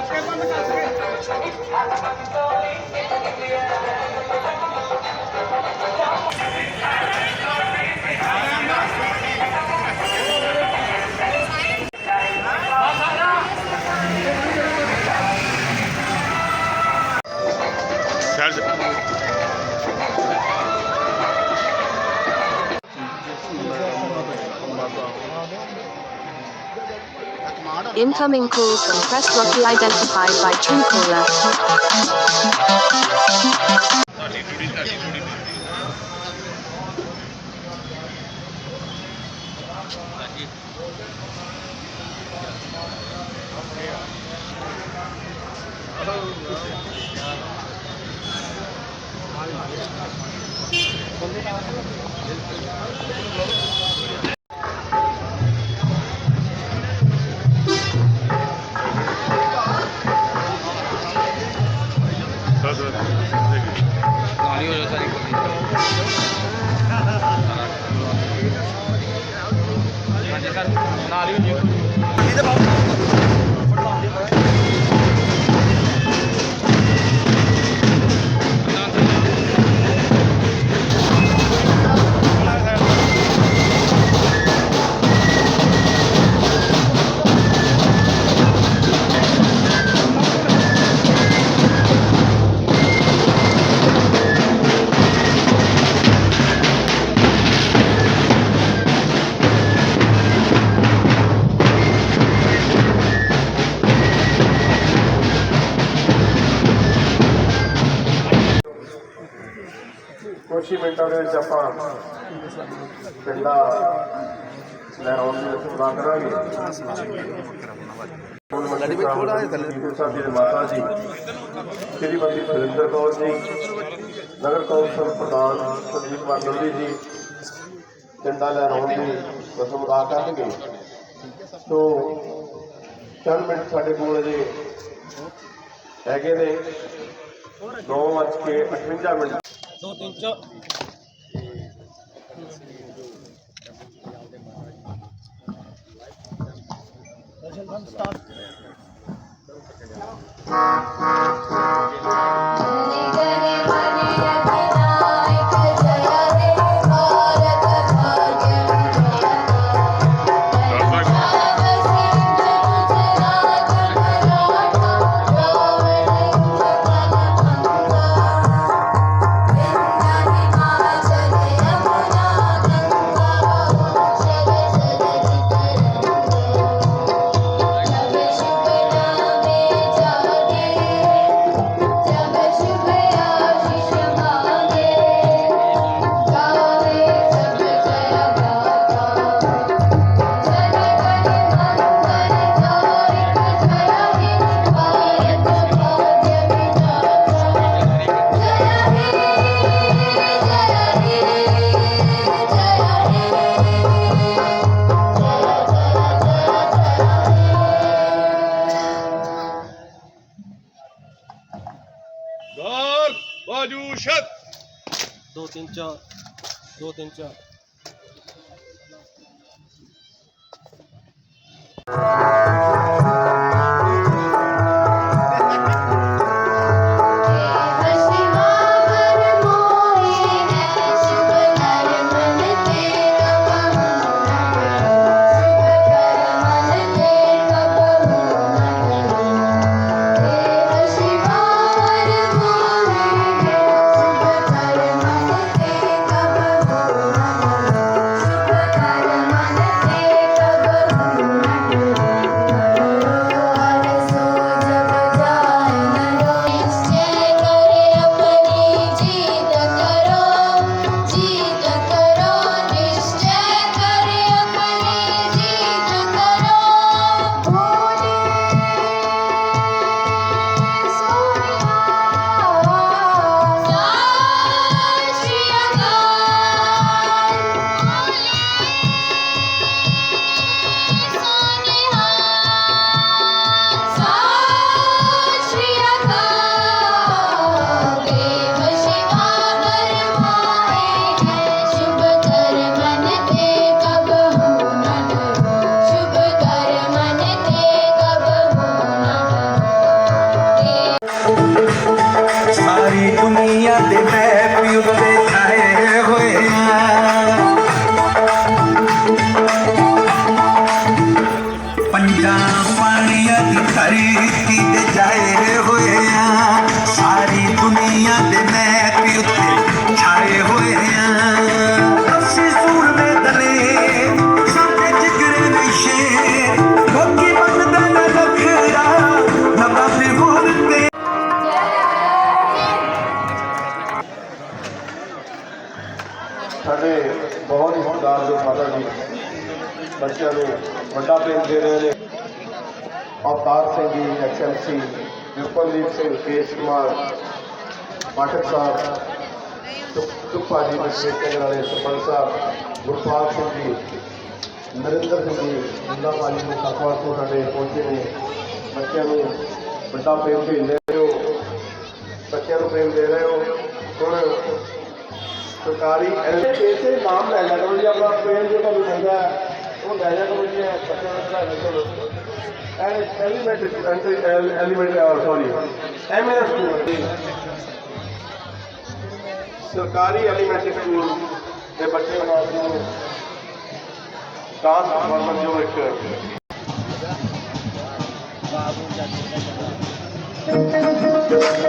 აკრება მეკაცრია Incoming call from Crest Rocky identified by Truecaller. Sir 你看，哪里有你？你在。25 ਮਿੰਟਾਂ ਦੇ ਵਿੱਚ ਆਪਾਂ ਪਿੰਡਾ ਲੈਰੋਂ ਦੇ ਪੂਰਾ ਕਰਾਂਗੇ। ਲੜੀ ਵੀ ਥੋੜਾ ਮਾਤਾ ਜੀ ਸ੍ਰੀ ਮੰਦੀ ਕੌਰ ਜੀ ਨਗਰ ਕੌਂਸਲ ਪ੍ਰਧਾਨ ਸੰਦੀਪ ਮੰਡਲੀ ਜੀ ਪਿੰਡਾ ਲੈਰੋਂ ਦੀ ਰਸਮ ਕਰਨਗੇ। ਸੋ ਚੰਦ ਮਿੰਟ ਸਾਡੇ ਕੋਲ ਅਜੇ ਹੈਗੇ ਨੇ। 9 ਵਜੇ 58 ਮਿੰਟ। ਦੋ ਤਿੰਨ ਚ ਗੋਲ ਬਾਜੂ ਸ਼ਤ ਦੋ ਤਿੰਨ ਚ ਦੋ ਤਿੰਨ ਚ Thank you. ਪਾਠਕ ਸਾਹਿਬ ਚੁੱਪਾ ਜੀ ਬੱਚੇ ਕੇਂਦਰ ਵਾਲੇ ਸਰਪੰਚ ਸਾਹਿਬ ਗੁਰਪਾਲ ਸਿੰਘ ਜੀ ਨਰਿੰਦਰ ਸਿੰਘ ਜੀ ਜਿੰਦਾ ਪਾਲੀ ਨੂੰ ਸਤਵਾਰ ਤੋਂ ਸਾਡੇ ਪਹੁੰਚੇ ਨੇ ਬੱਚਿਆਂ ਨੂੰ ਵੱਡਾ ਪ੍ਰੇਮ ਦੇ ਰਹੇ ਹੋ ਬੱਚਿਆਂ ਨੂੰ ਪ੍ਰੇਮ ਦੇ ਰਹੇ ਹੋ ਹੁਣ ਸਰਕਾਰੀ ਇਸੇ ਨਾਮ ਲੈ ਲਿਆ ਕਰੋ ਜੀ ਆਪਣਾ ਪੇਨ ਜੋ ਤੁਹਾਨੂੰ ਮਿਲਦਾ ਹੈ, ਉਹ ਲੈ ਲਿਆ ਕਰੋ ਜੀ ਇਹ ਬੱਚਿਆਂ ਨੂੰ ਪੜ੍ਹਾਈ ਕਰੋ elementary elementary sorry MS school ਸਰਕਾਰੀ ਐਲੀਮੈਂਟਰੀ ਸਕੂਲ ਦੇ ਬੱਚਿਆਂ ਨੂੰ ਡਾਂਸ ਪਰਫਾਰਮੈਂਸ ਜੋ ਇੱਕ ਝਾਂਸੀ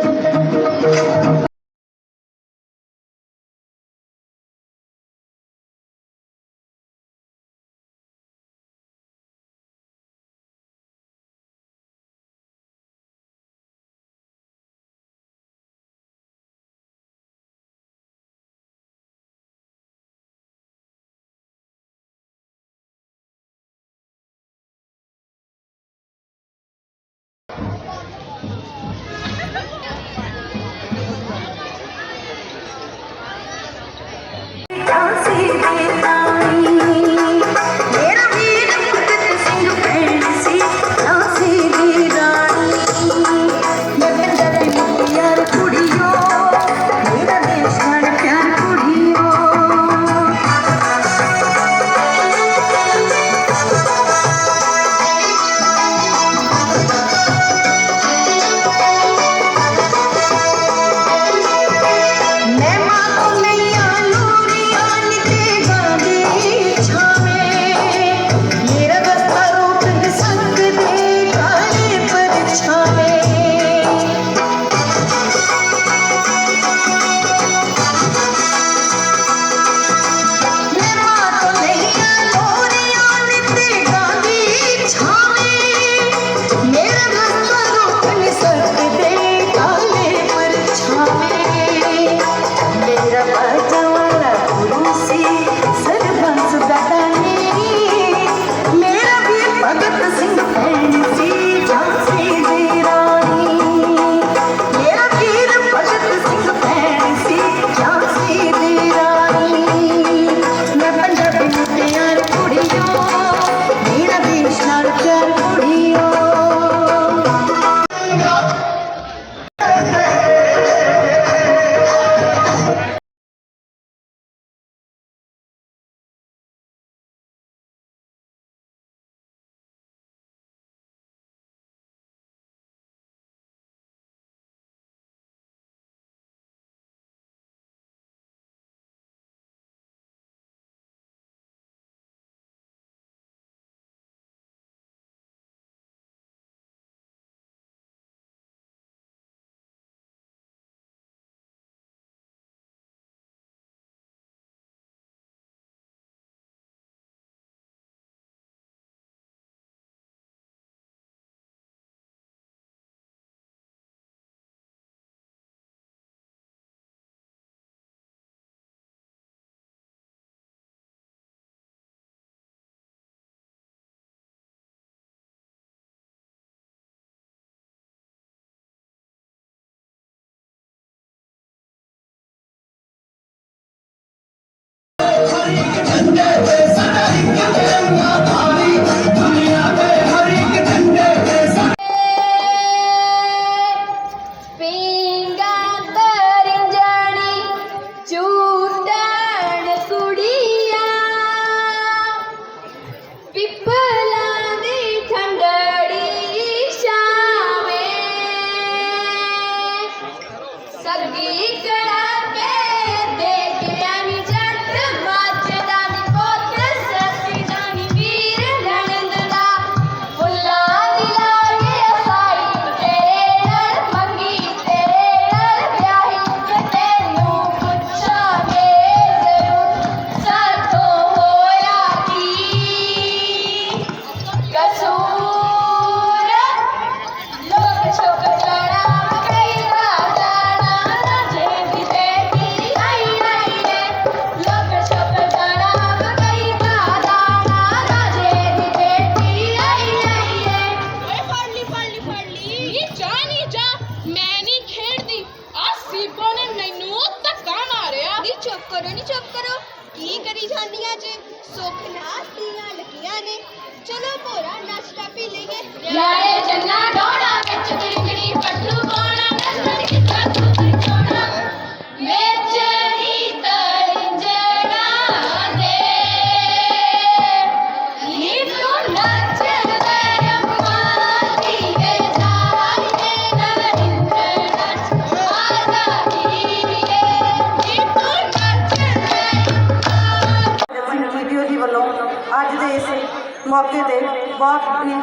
ਮੌਕੇ ਤੇ ਬਹੁਤ ਹੀ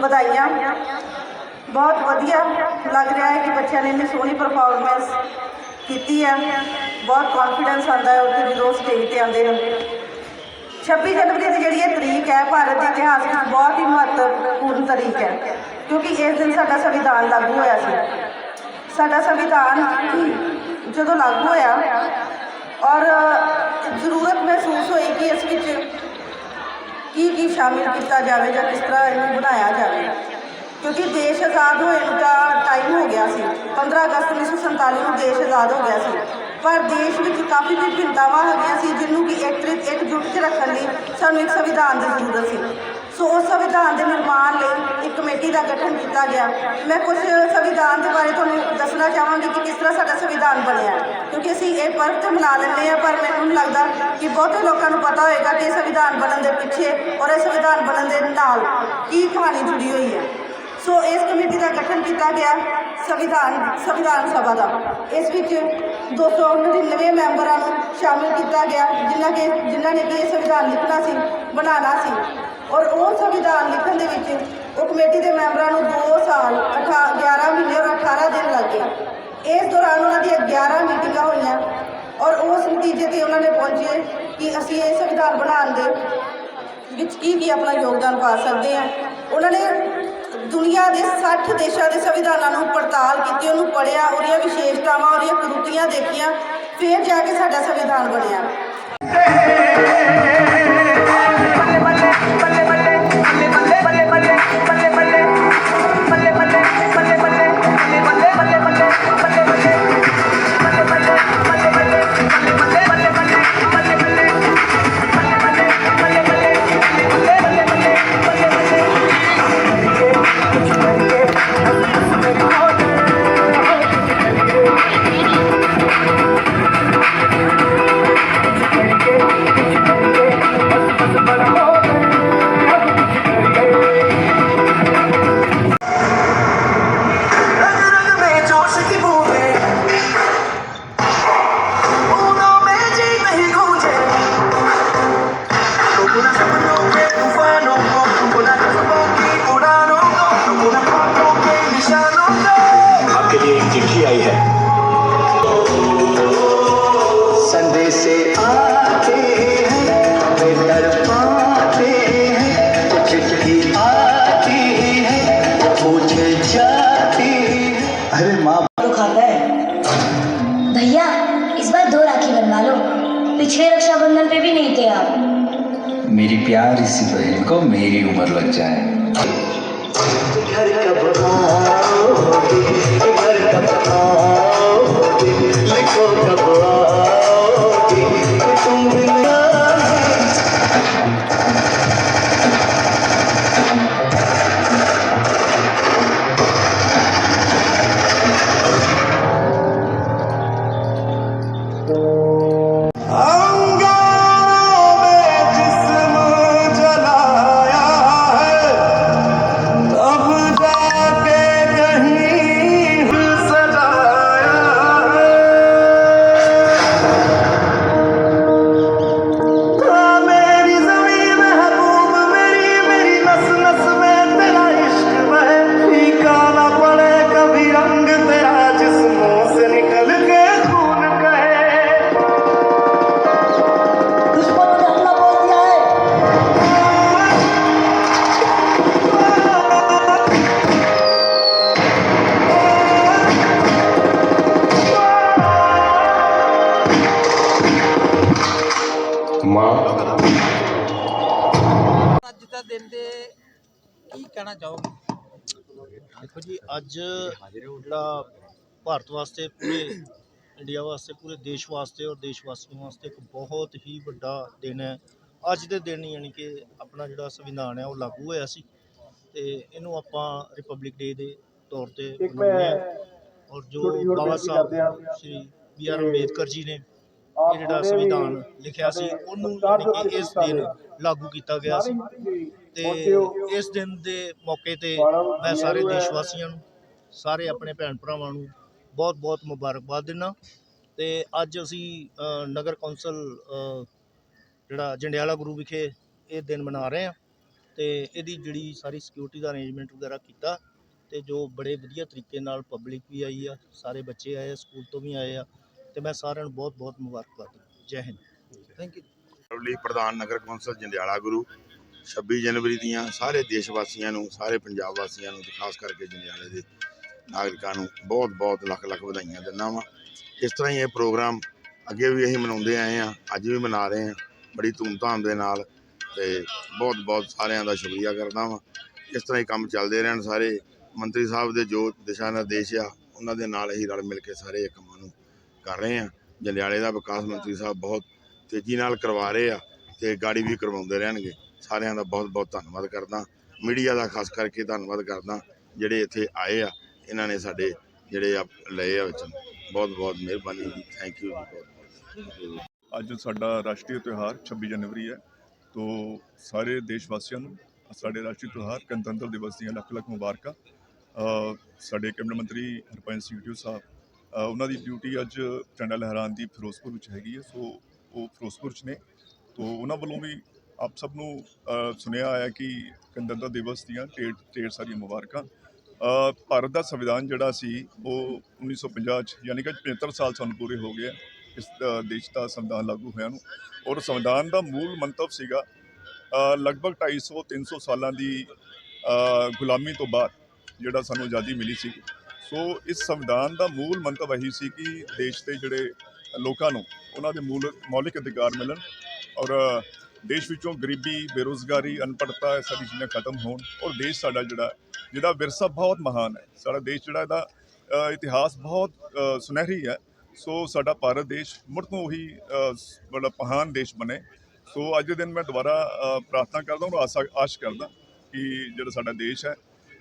ਵਧਾਈਆਂ। ਬਹੁਤ ਵਧੀਆ ਲੱਗ ਰਿਹਾ ਹੈ ਕਿ ਬੱਚਿਆਂ ਨੇ ਇੰਨੀ ਸੋਹਣੀ ਪਰਫਾਰਮੈਂਸ ਕੀਤੀ ਹੈ। ਬਹੁਤ ਕੌਨਫੀਡੈਂਸ ਆਉਂਦਾ ਹੈ ਉੱਥੇ ਜਦੋਂ ਸਟੇਜ ਤੇ ਆਉਂਦੇ ਨੇ। 26 ਜਨਵਰੀ ਦੀ ਜਿਹੜੀ ਇਹ ਤਰੀਕ ਹੈ, ਭਾਰਤ ਦੇ ਇਤਿਹਾਸ ਵਿੱਚ ਬਹੁਤ ਹੀ ਮਹੱਤਵਪੂਰਨ ਤਰੀਕ ਹੈ। ਕਿਉਂਕਿ ਇਸ ਦਿਨ ਸਾਡਾ ਸੰਵਿਧਾਨ ਲਾਗੂ ਹੋਇਆ ਸੀ। ਸਾਡਾ ਸੰਵਿਧਾਨ ਜਦੋਂ ਲਾਗੂ ਹੋਇਆ ਔਰ ਜ਼ਰੂਰਤ ਮਹਿਸੂਸ ਹੋਈ ਕਿ ਅਸੀਂ ਕੀ ਕੀ ਸ਼ਾਮਿਲ ਕੀਤਾ ਜਾਵੇ ਜਾਂ ਕਿਸ ਤਰ੍ਹਾਂ ਇਹਨੂੰ ਬਣਾਇਆ ਜਾਵੇ। ਕਿਉਂਕਿ ਦੇਸ਼ ਆਜ਼ਾਦ ਹੋਏ ਨੂੰ ਤਾਂ ਟਾਈਮ ਹੋ ਗਿਆ ਸੀ। 15 ਅਗਸਤ 1947 ਨੂੰ ਦੇਸ਼ ਆਜ਼ਾਦ ਹੋ ਗਿਆ ਸੀ। ਪਰ ਦੇਸ਼ ਵਿੱਚ ਕਾਫੀ ਵਿਭਿੰਨਤਾਵਾਂ ਹੈਗੀਆਂ ਸੀ ਜਿਹਨੂੰ ਕਿ ਇੱਕ ਇਕਜੁੱਟ 'ਚ ਰੱਖਣ ਲਈ ਸਾਨੂੰ ਇੱਕ ਸੰਵਿਧਾਨ ਦੀ ਜ਼ਰੂਰਤ ਸੀ। ਸੋ ਉਸ ਸੰਵਿਧਾਨ ਦੇ ਨਿਰਮਾਣ ਲਈ ਇੱਕ ਕਮੇਟੀ ਦਾ ਗਠਨ ਕੀਤਾ ਗਿਆ। ਮੈਂ ਕੁਝ ਸੰਵਿਧਾਨ ਦੇ ਬਾਰੇ ਤੁਹਾਨੂੰ ਦੱਸਣਾ ਚਾਹਾਂਗੀ ਕਿ ਕਿਸ ਤਰ੍ਹਾਂ ਸਾਡਾ ਸੰਵਿਧਾਨ ਬਣਿਆ ਕਿਉਂਕਿ ਅਸੀਂ ਇਹ ਪਰਵ ਤੇ ਮਨਾ ਲੈਂਦੇ ਆ ਪਰ ਮੈਨੂੰ ਲੱਗਦਾ ਕਿ ਬਹੁਤੇ ਲੋਕਾਂ ਨੂੰ ਪਤਾ ਹੋਏਗਾ ਕਿ ਇਹ ਸੰਵਿਧਾਨ ਬਣਨ ਦੇ ਪਿੱਛੇ ਔਰ ਇਹ ਸੰਵਿਧਾਨ ਬਣਨ ਦੇ ਨਾਲ ਕੀ ਕਹਾਣੀ ਜੁੜੀ ਹੋਈ ਹੈ। ਸੋ ਇਸ ਕਮੇਟੀ ਦਾ ਗਠਨ ਕੀਤਾ ਗਿਆ ਸੰਵਿਧਾਨ ਸੰਵਿਧਾਨ ਸਭਾ ਦਾ। ਇਸ ਵਿੱਚ 299 ਮੈਂਬਰਾਂ ਨੂੰ ਸ਼ਾਮਿਲ ਕੀਤਾ ਗਿਆ, ਜਿਨ੍ਹਾਂ ਕੇ, ਜਿਨ੍ਹਾਂ ਨੇ ਕਿ ਇਹ ਸੰਵਿਧਾਨ ਲਿਖਣਾ ਸੀ, ਬਣਾਉਣਾ ਸੀ। ਔਰ ਉਹ ਸੰਵਿਧਾਨ ਲਿਖਣ ਦੇ ਵਿੱਚ ਉਹ ਕਮੇਟੀ ਦੇ ਮੈਂਬਰਾਂ ਨੂੰ 2 ਸਾਲ 18 11 ਮਹੀਨੇ ਔਰ 18 ਦਿਨ ਲੱਗੇ ਇਸ ਦੌਰਾਨ ਉਹਨਾਂ ਦੀਆਂ 11 ਮੀਟਿੰਗਾਂ ਹੋਈਆਂ ਔਰ ਉਸ ਨਤੀਜੇ ਤੇ ਉਹਨਾਂ ਨੇ ਪਹੁੰਚੇ ਕਿ ਅਸੀਂ ਇਹ ਸੰਵਿਧਾਨ ਬਣਾਉਣ ਦੇ ਵਿੱਚ ਕੀ ਕੀ ਆਪਣਾ ਯੋਗਦਾਨ ਪਾ ਸਕਦੇ ਆ ਉਹਨਾਂ ਨੇ ਦੁਨੀਆ ਦੇ 60 ਦੇਸ਼ਾਂ ਦੇ ਸੰਵਿਧਾਨਾਂ ਨੂੰ ਪੜਤਾਲ ਕੀਤੀ, ਉਹਨੂੰ ਪੜ੍ਹਿਆ, ਉਹਦੀਆਂ ਵਿਸ਼ੇਸ਼ਤਾਵਾਂ, ਉਹਦੀਆਂ ਕਰੂਤੀਆਂ ਦੇਖੀਆਂ, ਫਿਰ ਜਾ ਕੇ ਸਾਡਾ ਸੰਵਿਧਾਨ ਬਣਿਆ। अरे माँ। खाता है। भैया इस बार दो राखी बनवा लो। पिछले रक्षाबंधन पे भी नहीं थे आप। मेरी प्यारी सी बहन को मेरी उम्र लग जाए। घर कब आओगे घर कब आओगे ਕਹਿਣਾ ਚਾਹੋਗੇ? ਦੇਖੋ ਜੀ ਅੱਜ ਜਿਹੜਾ ਭਾਰਤ ਵਾਸਤੇ ਪੂਰੇ ਇੰਡੀਆ ਵਾਸਤੇ ਪੂਰੇ ਦੇਸ਼ ਵਾਸਤੇ ਔਰ ਦੇਸ਼ ਵਾਸੀਆਂ ਵਾਸਤੇ ਇੱਕ ਬਹੁਤ ਹੀ ਵੱਡਾ ਦਿਨ ਹੈ। ਅੱਜ ਦੇ ਦਿਨ ਯਾਨੀ ਕਿ ਆਪਣਾ ਜਿਹੜਾ ਸੰਵਿਧਾਨ ਹੈ ਉਹ ਲਾਗੂ ਹੋਇਆ ਸੀ ਤੇ ਇਹਨੂੰ ਆਪਾਂ ਰਿਪਬਲਿਕ ਡੇ ਦੇ ਤੌਰ ਤੇ ਮਨਾਉਂਦੇ ਹਾਂ। ਔਰ ਜੋ ਬਾਬਾ। ਸਾਹਿਬ ਸ਼੍ਰੀ ਬੀ ਆਰ ਅੰਬੇਦਕਰ ਜੀ ਨੇ ਇਹ ਜਿਹੜਾ ਸੰਵਿਧਾਨ ਲਿਖਿਆ ਸੀ ਉਹਨੂੰ ਯਾਨੀ ਕਿ ਇਸ ਦਿਨ ਲਾਗੂ ਕੀਤਾ ਗਿਆ ਸੀ ਤੇ। ਇਸ ਦਿਨ ਦੇ ਮੌਕੇ ਤੇ ਮੈਂ ਸਾਰੇ। ਦੇਸ਼ ਵਾਸੀਆਂ ਨੂੰ ਸਾਰੇ ਆਪਣੇ ਭੈਣ ਭਰਾਵਾਂ ਨੂੰ ਬਹੁਤ ਬਹੁਤ ਮੁਬਾਰਕਬਾਦ ਦਿੰਦਾ ਤੇ ਅੱਜ ਅਸੀਂ ਨਗਰ ਕੌਂਸਲ ਜਿਹੜਾ ਜੰਡਿਆਲਾ ਗੁਰੂ ਵਿਖੇ ਇਹ ਦਿਨ ਮਨਾ ਰਹੇ ਹਾਂ ਤੇ ਇਹਦੀ ਜਿਹੜੀ ਸਾਰੀ ਸਿਕਿਉਰਿਟੀ ਦਾ ਅਰੇਂਜਮੈਂਟ ਵਗੈਰਾ ਕੀਤਾ ਤੇ ਜੋ ਬੜੇ ਵਧੀਆ ਤਰੀਕੇ ਨਾਲ ਪਬਲਿਕ ਵੀ ਆਈ ਆ ਸਾਰੇ ਬੱਚੇ ਆਏ ਆ ਸਕੂਲ ਤੋਂ ਵੀ ਆਏ ਆ ਤੇ ਮੈਂ ਸਾਰਿਆਂ ਨੂੰ ਬਹੁਤ ਬਹੁਤ ਮੁਬਾਰਕਬਾਦ ਦਿੰਦਾ ਜੈ ਹਿੰਦ। ਥੈਂਕ ਯੂ ਲਈ ਪ੍ਰਧਾਨ ਨਗਰ ਕੌਂਸਲ ਜੰਡਿਆਲਾ ਗੁਰੂ 26 ਜਨਵਰੀ ਦੀਆਂ ਸਾਰੇ ਦੇਸ਼ ਵਾਸੀਆਂ ਨੂੰ, ਸਾਰੇ ਪੰਜਾਬ ਵਾਸੀਆਂ ਨੂੰ ਤੇ ਖਾਸ ਕਰਕੇ ਜੰਡਿਆਲੇ ਦੇ ਨਾਗਰਿਕਾਂ ਨੂੰ ਬਹੁਤ ਬਹੁਤ ਲੱਖ ਲੱਖ ਵਧਾਈਆਂ ਦਿੰਦਾ ਵਾਂ। ਇਸ ਤਰ੍ਹਾਂ ਹੀ ਇਹ ਪ੍ਰੋਗਰਾਮ ਅੱਗੇ ਵੀ ਅਸੀਂ ਮਨਾਉਂਦੇ ਆਏ ਆ ਅੱਜ ਵੀ ਮਨਾ ਰਹੇ ਆ ਬੜੀ ਧੂਮਧਾਮ ਦੇ ਨਾਲ ਤੇ ਬਹੁਤ ਬਹੁਤ ਸਾਰਿਆਂ ਦਾ ਸ਼ੁਕਰੀਆ ਕਰਦਾ ਵਾਂ। ਇਸ ਤਰ੍ਹਾਂ ਹੀ ਕੰਮ ਚੱਲਦੇ ਰਹਿਣ ਸਾਰੇ ਮੰਤਰੀ ਸਾਹਿਬ ਦੇ ਜੋ ਦਿਸ਼ਾ ਨਿਰਦੇਸ਼ ਆ, ਉਹਨਾਂ ਦੇ ਨਾਲ ਹੀ ਰਲ ਮਿਲ ਕੇ ਸਾਰੇ ਇਹ ਕੰਮਾਂ ਕਰ ਰਹੇ ਆ ਜਲਿਆਲੇ ਦਾ ਵਿਕਾਸ ਮੰਤਰੀ ਸਾਹਿਬ ਬਹੁਤ ਤੇਜ਼ੀ ਨਾਲ ਕਰਵਾ ਰਹੇ ਆ ਤੇ ਗਾੜੀ ਵੀ ਕਰਵਾਉਂਦੇ ਰਹਿਣਗੇ। ਸਾਰਿਆਂ ਦਾ ਬਹੁਤ ਬਹੁਤ ਧੰਨਵਾਦ ਕਰਦਾ। ਮੀਡੀਆ ਦਾ ਖਾਸ ਕਰਕੇ ਧੰਨਵਾਦ ਕਰਦਾ। ਜਿਹੜੇ ਇੱਥੇ ਆਏ ਆ, ਇਹਨਾਂ ਨੇ ਸਾਡੇ ਜਿਹੜੇ ਆ ਲਏ ਆ ਵਿੱਚ। ਬਹੁਤ ਬਹੁਤ ਮਿਹਰਬਾਨੀ ਜੀ। ਥੈਂਕ ਯੂ ਜੀ ਬਹੁਤ ਬਹੁਤ। ਅੱਜ ਸਾਡਾ ਰਾਸ਼ਟਰੀ ਤਿਉਹਾਰ 26 ਜਨਵਰੀ ਹੈ। ਤੋਂ ਸਾਰੇ ਦੇਸ਼ ਵਾਸੀਆਂ ਨੂੰ, ਸਾਡੇ ਰਾਸ਼ਟਰੀ ਤਿਉਹਾਰ ਗਣਤੰਤਰ ਦਿਵਸ ਦੀਆਂ ਲੱਖ ਲੱਖ ਮੁਬਾਰਕਾਂ। ਸਾਡੇ ਕੈਬਨਿਟ ਮੰਤਰੀ ਹਰਪੰਜ ਸਿੰਘ ਢਿੱਲੋਂ ਸਾਹਿਬ ਉਹਨਾਂ ਦੀ ਡਿਊਟੀ ਅੱਜ ਝੰਡਾ ਲਹਿਰਾਉਣ ਦੀ ਫਿਰੋਜ਼ਪੁਰ ਵਿੱਚ ਹੈਗੀ ਹੈ ਸੋ ਉਹ ਫਿਰੋਜ਼ਪੁਰ 'ਚ ਨੇ। ਤੋਂ ਉਹਨਾਂ ਵੱਲੋਂ ਵੀ ਆਪ ਸਭ ਨੂੰ ਅ, ਸੁਣਿਆ ਆਇਆ ਕਿ ਗਣਤੰਤਰ ਦਿਵਸ ਦੀਆਂ ਢੇਰ ਢੇਰ ਸਾਰੀਆਂ ਮੁਬਾਰਕਾਂ। ਭਾਰਤ ਦਾ ਸੰਵਿਧਾਨ ਜਿਹੜਾ ਸੀ ਉਹ 1950 'ਚ ਯਾਨੀ ਕਿ 75 ਸਾਲ ਸਾਨੂੰ ਪੂਰੇ ਹੋ ਗਏ ਇਸ ਦੇਸ਼ ਦਾ ਸੰਵਿਧਾਨ ਲਾਗੂ ਹੋਇਆ ਨੂੰ। ਔਰ ਸੰਵਿਧਾਨ ਦਾ ਮੂਲ ਮੰਤਵ ਸੀਗਾ ਅ, ਲਗਭਗ 250 300 ਸਾਲਾਂ ਦੀ ਗੁਲਾਮੀ ਤੋਂ ਬਾਅਦ ਜਿਹੜਾ ਸਾਨੂੰ ਆਜ਼ਾਦੀ ਮਿਲੀ ਸੀ। ਸੋ ਇਸ ਸੰਵਿਧਾਨ ਦਾ ਮੂਲ ਮੰਤਵ ਇਹੀ ਸੀ ਕਿ ਦੇਸ਼ ਦੇ ਜਿਹੜੇ ਲੋਕਾਂ ਨੂੰ ਉਹਨਾਂ ਦੇ ਮੂਲ ਮੌਲਿਕ ਅਧਿਕਾਰ ਮਿਲਣ ਔਰ ਦੇਸ਼ ਵਿੱਚੋਂ ਗਰੀਬੀ, ਬੇਰੋਜ਼ਗਾਰੀ, ਅਨਪੜ੍ਹਤਾ, ਇਹ ਸਾਰੀ ਚੀਜ਼ਾਂ ਖਤਮ ਹੋਣ ਔਰ ਦੇਸ਼ ਸਾਡਾ ਜਿਹੜਾ, ਜਿਹਦਾ ਵਿਰਸਾ ਬਹੁਤ ਮਹਾਨ ਹੈ। ਸਾਡਾ ਦੇਸ਼ ਜਿਹੜਾ ਇਹਦਾ ਇਤਿਹਾਸ ਬਹੁਤ ਸੁਨਹਿਰੀ ਹੈ। ਸੋ ਸਾਡਾ ਭਾਰਤ ਦੇਸ਼ ਮੁੜ ਤੋਂ ਉਹੀ ਬੜਾ ਮਹਾਨ ਦੇਸ਼ ਬਣੇ। ਸੋ ਅੱਜ ਦੇ ਦਿਨ ਮੈਂ ਦੁਬਾਰਾ ਪ੍ਰਾਰਥਨਾ ਕਰਦਾ ਹਾਂ ਔਰ ਆਸਾ, ਆਸ਼ ਕਰਦਾ ਕਿ ਜਿਹੜਾ ਸਾਡਾ ਦੇਸ਼ ਹੈ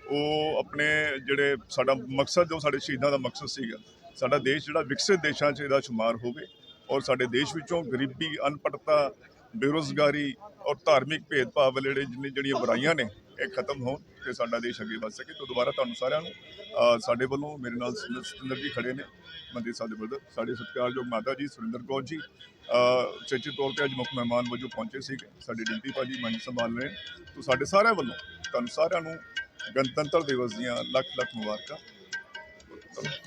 ਉਹ ਆਪਣੇ ਜਿਹੜੇ ਸਾਡਾ ਮਕਸਦ ਜੋ ਸਾਡੇ ਸ਼ਹੀਦਾਂ ਦਾ ਮਕਸਦ ਸੀਗਾ। ਸਾਡਾ ਦੇਸ਼ ਜਿਹੜਾ ਵਿਕਸਿਤ ਦੇਸ਼ਾਂ 'ਚ ਇਹਦਾ ਸ਼ੁਮਾਰ ਹੋਵੇ ਔਰ ਸਾਡੇ ਦੇਸ਼ ਵਿੱਚੋਂ ਗਰੀਬੀ, ਅਨਪੜ੍ਹਤਾ, ਬੇਰੁਜ਼ਗਾਰੀ ਔਰ ਧਾਰਮਿਕ ਭੇਦਭਾਵ ਵਾਲੇ ਜਿਹੜੇ ਜਿੰਨੀ ਜਿਹੜੀਆਂ ਬੁਰਾਈਆਂ ਨੇ, ਇਹ ਖਤਮ ਹੋਣ ਤੇ ਸਾਡਾ ਦੇਸ਼ ਅੱਗੇ ਵੱਧ ਸਕੇ। ਤੋਂ ਦੁਬਾਰਾ ਤੁਹਾਨੂੰ ਸਾਰਿਆਂ ਨੂੰ ਸਾਡੇ ਵੱਲੋਂ ਮੇਰੇ ਨਾਲ ਸੁੰਦਰ ਜੀ ਖੜੇ ਨੇ ਮੰਤਰੀ ਸਾਹਿਬ ਦੇ ਬਰਦਰ, ਸਾਡੇ ਸਤਿਕਾਰਯੋਗ ਮਾਤਾ ਜੀ ਸੁਰਿੰਦਰ ਕੌਰ ਜੀ ਚੇਚੇ ਤੌਰ ਤੇ ਅੱਜ ਮੁੱਖ ਮਹਿਮਾਨ ਵਜੋਂ ਪਹੁੰਚੇ ਸੀਗੇ। ਸਾਡੇ ਡਿੰਪੀ ਭਾਜੀ ਮੰਚ ਸੰਭਾਲ ਰਹੇ ਨੇ। ਤੋਂ ਸਾਡੇ ਸਾਰਿਆਂ ਵੱਲੋਂ, ਤੁਹਾਨੂੰ ਸਾਰਿਆਂ ਨੂੰ ਗਣਤੰਤਰ ਦਿਵਸ ਦੀਆਂ ਲੱਖ ਲੱਖ ਮੁਬਾਰਕਾਂ।